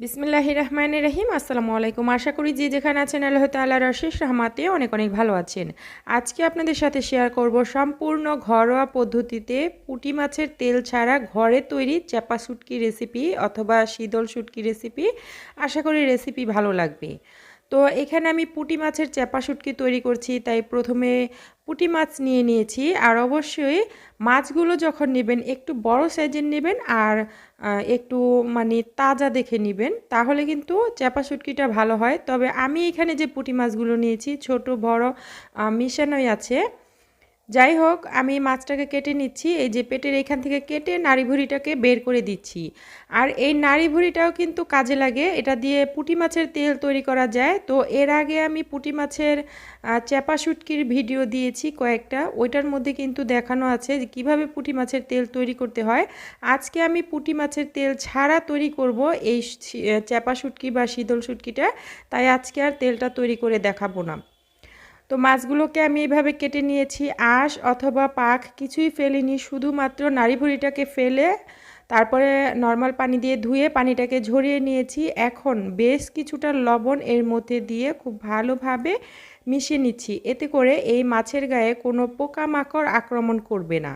বিসমিল্লাহ রহমান রহিম, আসসালামু আলাইকুম। আশা করি যে যেখানে আছেন আল্লাহ তাল্লাহ রশেষ রহমাতে অনেক অনেক ভালো আছেন। আজকে আপনাদের সাথে শেয়ার করব সম্পূর্ণ ঘরোয়া পদ্ধতিতে পুঁটি মাছের তেল ছাড়া ঘরে তৈরি চাপা শুটকি রেসিপি অথবা শীতল শুটকি রেসিপি আশা করি রেসিপি ভালো লাগবে। তো এখানে আমি পুটি মাছের চ্যাপা শুটকি তৈরি করছি, তাই প্রথমে পুটি মাছ নিয়ে নিয়েছি। আর অবশ্যই মাছগুলো যখন নেবেন, একটু বড় সাইজের নেবেন আর একটু মানে তাজা দেখে নেবেন, তাহলে কিন্তু চ্যাপা শুটকিটা ভালো হয়। তবে আমি এখানে যে পুটি মাছগুলো নিয়েছি, ছোট, বড় মিশানোই আছে। যাই হোক, আমি মাছটাকে কেটে নিচ্ছি। এই যে পেটের এখান থেকে কেটে নাড়ি ভুড়িটাকে বের করে দিচ্ছি। আর এই নাড়ি ভুড়িটাও কিন্তু কাজে লাগে। এটা দিয়ে পুঁটি মাছের তেল তৈরি করা যায়। তো এর আগে আমি পুঁটি মাছের চ্যাপা শুটকির ভিডিও দিয়েছি কয়েকটা। ওইটার মধ্যে কিন্তু দেখানো আছে যে কীভাবে পুঁটি মাছের তেল তৈরি করতে হয়। আজকে আমি পুঁটি মাছের তেল ছাড়া তৈরি করব এই চ্যাপা শুটকি বা শীতল শুটকিটা। তাই আজকে আর তেলটা তৈরি করে দেখাবো না। তো মাছগুলোকে আমি এভাবে কেটে নিয়েছি। আঁশ অথবা পাখ কিছুই ফেলিনি, শুধুমাত্র নাড়ি ভুড়িটাকে ফেলে তারপরে নর্মাল পানি দিয়ে ধুয়ে পানিটাকে ঝরিয়ে নিয়েছি। এখন বেশ কিছুটা লবণ এর মধ্যে দিয়ে খুব ভালোভাবে মিশিয়ে নিচ্ছি। এতে করে এই মাছের গায়ে কোনো পোকামাকড় আক্রমণ করবে না।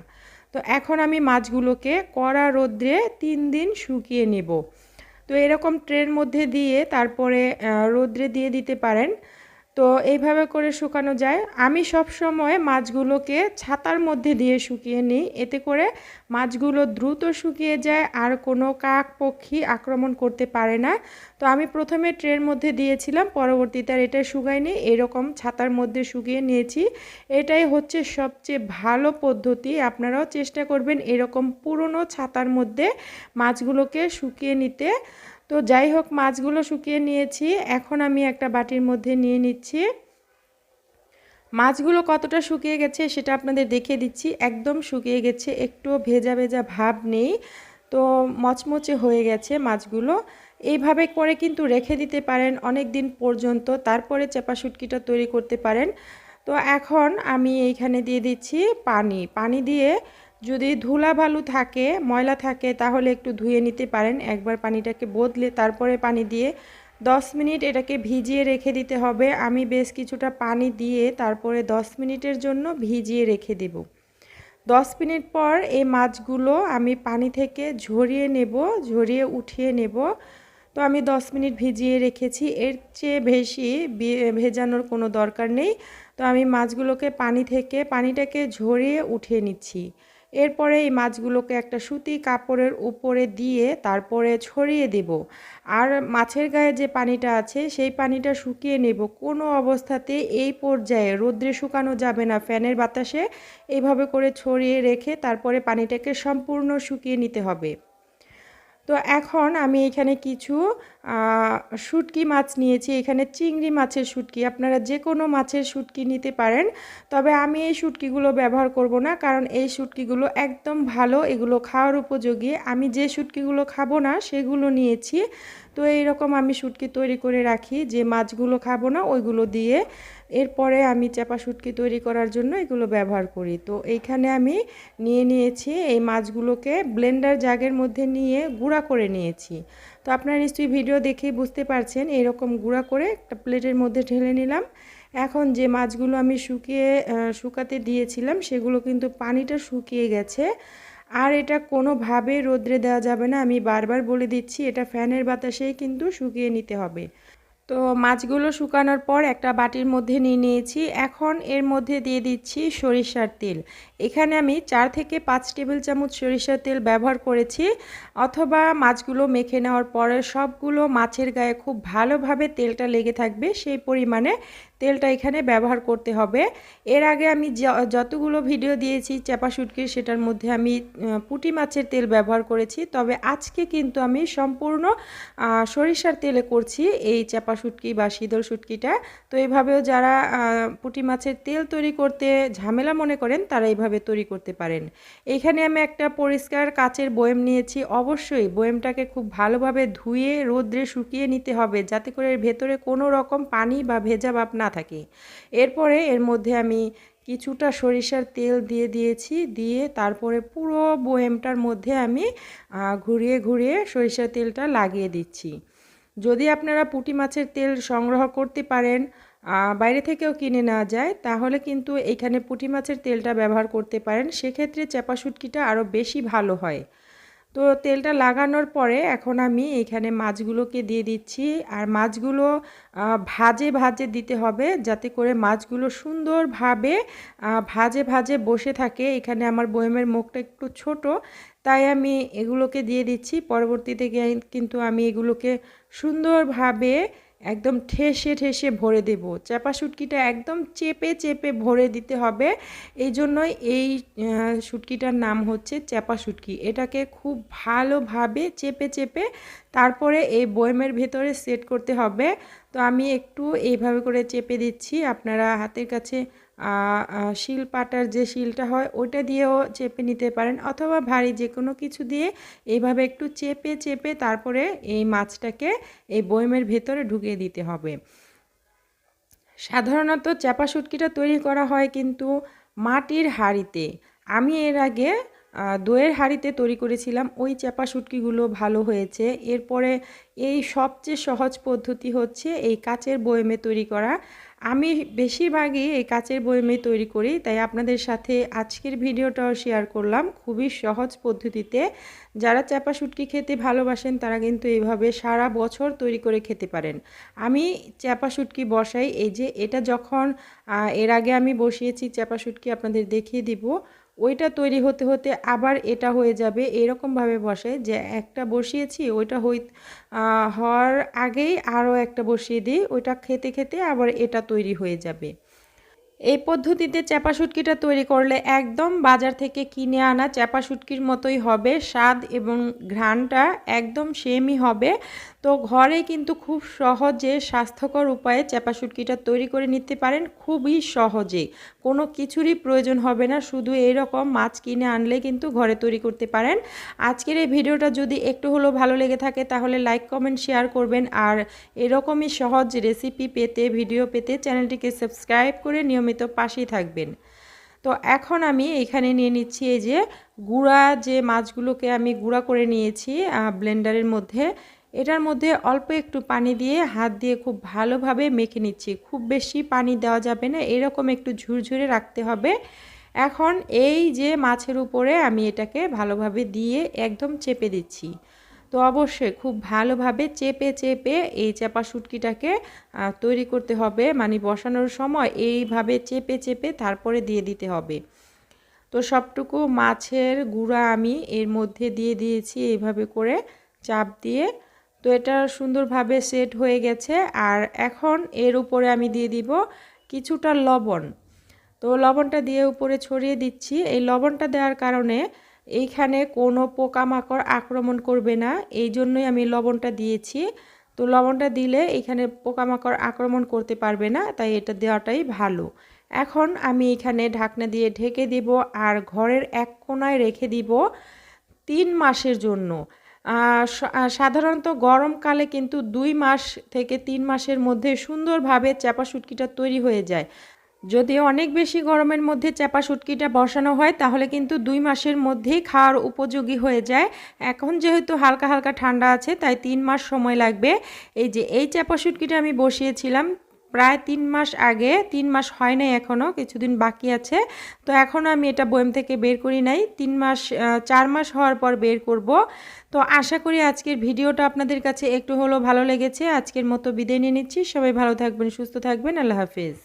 তো এখন আমি মাছগুলোকে কড়া রোদ্রে তিন দিন শুকিয়ে নেব। তো এরকম ট্রের মধ্যে দিয়ে তারপরে রোদ্রে দিয়ে দিতে পারেন। তো এইভাবে করে শুকানো যায়। আমি সব সময় মাছগুলোকে ছাতার মধ্যে দিয়ে শুকিয়ে নিই। এতে করে মাছগুলো দ্রুত শুকিয়ে যায় আর কোনো কাক পক্ষী আক্রমণ করতে পারে না। তো আমি প্রথমে ট্রের মধ্যে দিয়েছিলাম, পরবর্তীতে আর এটা শুকাইনি এরকম ছাতার মধ্যে শুকিয়ে নিয়েছি। এটাই হচ্ছে সবচেয়ে ভালো পদ্ধতি। আপনারাও চেষ্টা করবেন এরকম পুরনো ছাতার মধ্যে মাছগুলোকে শুকিয়ে নিতে। তো যাই হোক, মাছগুলো শুকিয়ে নিয়েছি। এখন আমি একটা বাটির মধ্যে নিয়ে নিচ্ছি। মাছগুলো কতটা শুকিয়ে গেছে সেটা আপনাদের দেখিয়ে দিচ্ছি। একদম শুকিয়ে গেছে একটু ভেজা ভেজা ভাব নেই। তো মচমচে হয়ে গেছে মাছগুলো। এইভাবে করে কিন্তু রেখে দিতে পারেন অনেক দিন পর্যন্ত, তারপরে চাপা শুটকিটা তৈরি করতে পারেন। তো এখন আমি এইখানে দিয়ে দিচ্ছি পানি। পানি দিয়ে যদি ধুলা বালু থাকে, ময়লা থাকে, তাহলে একটু ধুয়ে নিতে পারেন। একবার পানিটাকে বদলে তারপরে পানি দিয়ে 10 মিনিট এটাকে ভিজিয়ে রেখে দিতে হবে। আমি বেশ কিছুটা পানি দিয়ে তারপরে 10 মিনিটের জন্য ভিজিয়ে রেখে দেব। 10 মিনিট পর এই মাছগুলো আমি পানি থেকে ঝরিয়ে নেব, ঝরিয়ে উঠিয়ে নেব। তো আমি 10 মিনিট ভিজিয়ে রেখেছি। এর চেয়ে বেশি ভেজানোর কোনো দরকার নেই। তো আমি মাছগুলোকে পানি থেকে, পানিটাকে ঝরিয়ে উঠিয়ে নিচ্ছি। এরপরে এই মাছগুলোকে একটা সুতি কাপড়ের উপরে দিয়ে তারপরে ছড়িয়ে দেব। আর মাছের গায়ে যে পানিটা আছে, সেই পানিটা শুকিয়ে নেব। কোনো অবস্থাতে এই পর্যায়ে রোদ্রে শুকানো যাবে না ফ্যানের বাতাসে। এইভাবে করে ছড়িয়ে রেখে তারপরে পানিটাকে সম্পূর্ণ শুকিয়ে নিতে হবে। তো এখন আমি এখানে কিছু শুটকি মাছ নিয়েছি। এখানে চিংড়ি মাছের শুটকি। আপনারা যে কোনো মাছের শুটকি নিতে পারেন, তবে আমি এই শুটকিগুলো ব্যবহার করব না, কারণ এই শুটকিগুলো একদম ভালো, এগুলো খাওয়ার উপযোগী। আমি যে শুটকিগুলো খাব না, সেগুলো নিয়েছি। তো এইরকম আমি শুটকি তৈরি করে রাখি, যে মাছগুলো খাব না, ওইগুলো দিয়ে এরপরে আমি চাপা শুটকি তৈরি করার জন্য এগুলো ব্যবহার করি। তো এইখানে আমি নিয়ে নিয়েছি, এই মাছগুলোকে ব্লেন্ডার জাগের মধ্যে নিয়ে গুঁড়া করে নিয়েছি। তো আপনারা নিশ্চয়ই ভিডিও দেখেই বুঝতে পারছেন, এরকম গুঁড়া করে একটা প্লেটের মধ্যে ঢেলে নিলাম। এখন যে মাছগুলো আমি শুকিয়ে শুকাতে দিয়েছিলাম, সেগুলো কিন্তু পানিটা শুকিয়ে গেছে। আর এটা কোনোভাবে রোদ্রে দেওয়া যাবে না, আমি বারবার বলে দিচ্ছি, এটা ফ্যানের বাতাসেই কিন্তু শুকিয়ে নিতে হবে। তো মাছগুলো শুকানোর পর একটা বাটির মধ্যে নিয়ে নিয়েছি। এখন এর মধ্যে দিয়ে দিচ্ছি সরিষার তেল। এখানে আমি চার থেকে পাঁচ টেবিল চামচ সরিষার তেল ব্যবহার করেছি। অথবা মাছগুলো মেখে নেওয়ার পরে সবগুলো মাছের গায়ে খুব ভালোভাবে তেলটা লেগে থাকবে। সেই পরিমাণে তেলটা এখানে ব্যবহার করতে হবে। এর আগে আমি যতগুলো ভিডিও দিয়েছি চাপা শুটকির, সেটার মধ্যে আমি পুটি মাছের তেল ব্যবহার করেছি। তবে আজকে কিন্তু আমি সম্পূর্ণ সরিষার তেলে করছি এই চাপা শুটকি বা শীতল শুটকিটা, তো এইভাবেও যারা পুটি মাছের তেল তৈরি করতে ঝামেলা মনে করেন, তারা এইভাবে তৈরি করতে পারেন। এখানে আমি একটা পরিষ্কার কাচের বয়েম নিয়েছি। অবশ্যই বয়েমটাকে খুব ভালোভাবে ধুয়ে, রোদ্রে শুকিয়ে নিতে হবে, যাতে করে ভেতরে কোনো রকম পানি বা ভেজা ভাব না থাকে। এরপরে এর মধ্যে আমি কিছুটা সরিষার তেল দিয়ে দিয়েছি, দিয়ে তারপরে পুরো বোয়েমটার মধ্যে আমি ঘুরিয়ে ঘুরিয়ে সরিষার তেলটা লাগিয়ে দিচ্ছি। যদি আপনারা পুঁটি মাছের তেল সংগ্রহ করতে পারেন বাইরে থেকেও কিনে না যায়, তাহলে কিন্তু এখানে পুঁটি মাছের তেলটা ব্যবহার করতে পারেন। সেক্ষেত্রে চাপা শুটকিটা আরও বেশি ভালো হয়। তো তেলটা লাগানোর পরে এখন আমি এখানে মাছগুলোকে দিয়ে দিচ্ছি। আর মাছগুলো ভাজে ভাজে দিতে হবে যাতে করে মাছগুলো সুন্দরভাবে ভাজে ভাজে বসে থাকে। এখানে আমার বয়েমের মুখটা একটু ছোট, তাই আমি এগুলোকে দিয়ে দিচ্ছি। পরবর্তীতে কিন্তু আমি এগুলোকে সুন্দরভাবে একদম ঠেসে ঠেসে ভরে দেব। চাপা শুটকিটা একদম চেপে চেপে ভরে দিতে হবে। এই জন্যই এই শুটকিটার নাম হচ্ছে চাপা শুটকি। এটাকে খুব ভালোভাবে চেপে চেপে তারপরে এই বয়মের ভেতরে সেট করতে হবে। তো আমি একটু এইভাবে করে চেপে দিচ্ছি। আপনারা হাতের কাছে শিল পাটার যে শিলটা হয়, ওইটা দিয়েও চেপে নিতে পারেন অথবা ভারী যে কোনো কিছু দিয়ে এইভাবে একটু চেপে চেপে তারপরে এই মাছটাকে এই বয়মের ভেতরে ঢুকিয়ে দিতে হবে। সাধারণত চাপা শুটকিটা তৈরি করা হয় কিন্তু মাটির হাড়িতে। আমি এর আগে দইয়ের হাঁড়িতে তৈরি করেছিলাম। ওই চাপা শুটকিগুলো ভালো হয়েছে। এরপরে এই সবচেয়ে সহজ পদ্ধতি হচ্ছে এই কাচের বয়মে তৈরি করা। আমি বেশিরভাগই এই কাচের বয়মে তৈরি করি, তাই আপনাদের সাথে আজকের ভিডিওটাও শেয়ার করলাম খুবই সহজ পদ্ধতিতে। যারা চাপা শুটকি খেতে ভালোবাসেন, তারা কিন্তু এইভাবে সারা বছর তৈরি করে খেতে পারেন। আমি চাপা শুটকি বসাই। এই যে এটা যখন এর আগে আমি বসিয়েছি চাপা শুটকি আপনাদের দেখিয়ে দিব। ওইটা তৈরি হতে হতে আবার এটা হয়ে যাবে, এরকমভাবে বসে যে একটা বসিয়েছি, ওইটা হই হওয়ার আগেই আরও একটা বসিয়ে দিই, ওইটা খেতে খেতে আবার এটা তৈরি হয়ে যাবে। এই পদ্ধতিতে চ্যাপা শুটকিটা তৈরি করলে একদম বাজার থেকে কিনে আনা চ্যাপা শুটকির মতোই হবে, স্বাদ এবং ঘ্রাণটা একদম সেমই হবে। তো ঘরে কিন্তু খুব সহজে স্বাস্থ্যকর উপায়ে চ্যাপা শুটকিটা তৈরি করে নিতে পারেন। খুবই সহজে কোনো কিছুরই প্রয়োজন হবে না, শুধু এইরকম মাছ কিনে আনলে কিন্তু ঘরে তৈরি করতে পারেন। আজকের এই ভিডিওটা যদি একটু হলেও ভালো লেগে থাকে, তাহলে লাইক, কমেন্ট, শেয়ার করবেন। আর এরকমই সহজ রেসিপি পেতে, ভিডিও পেতে চ্যানেলটিকে সাবস্ক্রাইব করে নিয়মিত পাশেই থাকবেন। তো এখন আমি এখানে নিয়ে নিচ্ছি এই যে গুঁড়া, যে মাছগুলোকে আমি গুঁড়া করে নিয়েছি ব্লেন্ডারের মধ্যে। এটার মধ্যে অল্প একটু পানি দিয়ে হাত দিয়ে খুব ভালোভাবে মেখে নিচ্ছি। খুব বেশি পানি দেওয়া যাবে না, এরকম একটু ঝুরঝুরে রাখতে হবে। এখন এই যে মাছের উপরে আমি এটাকে ভালোভাবে দিয়ে একদম চেপে দিচ্ছি। তো অবশ্যই খুব ভালোভাবে চেপে চেপে এই চাপা শুটকিটাকে তৈরি করতে হবে। মানে বসানোর সময় এইভাবে চেপে চেপে তারপরে দিয়ে দিতে হবে। তো সবটুকু মাছের গুঁড়া আমি এর মধ্যে দিয়ে দিয়েছি এইভাবে করে চাপ দিয়ে। তো এটা সুন্দরভাবে সেট হয়ে গেছে। আর এখন এর উপরে আমি দিয়ে দিব কিছুটা লবণ। তো লবণটা দিয়ে উপরে ছড়িয়ে দিচ্ছি। এই লবণটা দেওয়ার কারণে এইখানে কোনো পোকামাকড় আক্রমণ করবে না। এই জন্যই আমি লবণটা দিয়েছি। তো লবণটা দিলে এখানে পোকামাকড় আক্রমণ করতে পারবে না, তাই এটা দেওয়াটাই ভালো। এখন আমি এখানে ঢাকনা দিয়ে ঢেকে দিব। আর ঘরের এক কোনায় রেখে দিব তিন মাসের জন্য। সাধারণত গরমকালে কিন্তু দুই মাস থেকে তিন মাসের মধ্যে সুন্দরভাবে চাপা শুটকিটা তৈরি হয়ে যায়। যদি অনেক বেশি গরমের মধ্যে চাপা শুটকিটা বসানো হয়, তাহলে কিন্তু দুই মাসের মধ্যেই খাওয়ার উপযোগী হয়ে যায়। এখন যেহেতু হালকা হালকা ঠান্ডা আছে, তাই তিন মাস সময় লাগবে। এই যে, এই চাপা শুটকিটা আমি বসিয়েছিলাম প্রায় তিন মাস আগে, তিন মাস হয় নাই এখনও কিছুদিন বাকি আছে। তো এখনও আমি এটা বয়েম থেকে বের করি নাই। তিন মাস চার মাস হওয়ার পর বের করব। তো আশা করি আজকের ভিডিওটা আপনাদের কাছে একটু হলেও ভালো লেগেছে। আজকের মতো বিদায় নিয়ে নিচ্ছি। সবাই ভালো থাকবেন, সুস্থ থাকবেন। আল্লাহ হাফিজ।